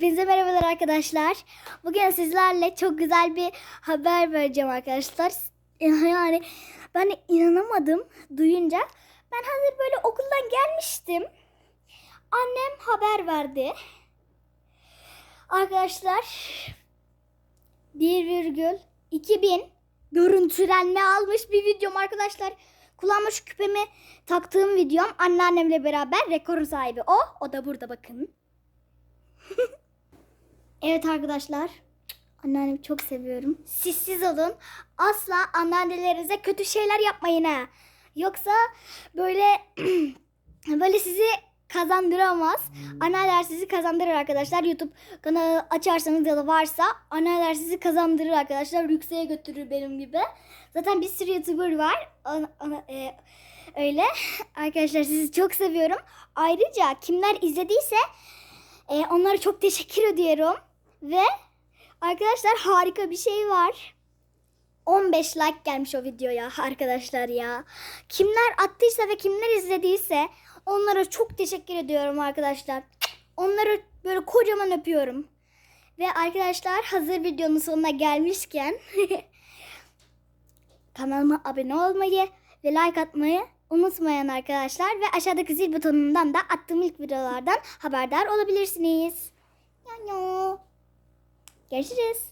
Hepinize merhabalar arkadaşlar. Bugün sizlerle çok güzel bir haber vereceğim arkadaşlar. Yani ben de inanamadım duyunca. Ben hazır böyle okuldan gelmiştim. Annem haber verdi. Arkadaşlar 1,2 bin görüntülenme almış bir videom arkadaşlar. Kulağıma şu küpemi taktığım videom anneannemle beraber rekorun sahibi o. O da burada bakın. evet arkadaşlar. Anneannemi çok seviyorum. Siz siz olun. Asla anneannelerinize kötü şeyler yapmayın ha. Yoksa böyle böyle sizi kazandıramaz. Anneanneler sizi kazandırır arkadaşlar. YouTube kanalı açarsanız ya da varsa anneanneler sizi kazandırır arkadaşlar. Yükseğe götürür benim gibi. Zaten bir sürü YouTuber var. Ana- ana- e, öyle. Arkadaşlar sizi çok seviyorum. Ayrıca kimler izlediyse e, onlara çok teşekkür ediyorum. Ve arkadaşlar harika bir şey var. 15 like gelmiş o videoya arkadaşlar ya. Kimler attıysa ve kimler izlediyse onlara çok teşekkür ediyorum arkadaşlar. Onları böyle kocaman öpüyorum. Ve arkadaşlar hazır videonun sonuna gelmişken kanalıma abone olmayı ve like atmayı unutmayın arkadaşlar. Ve aşağıdaki zil butonundan da attığım ilk videolardan haberdar olabilirsiniz. Görüşürüz.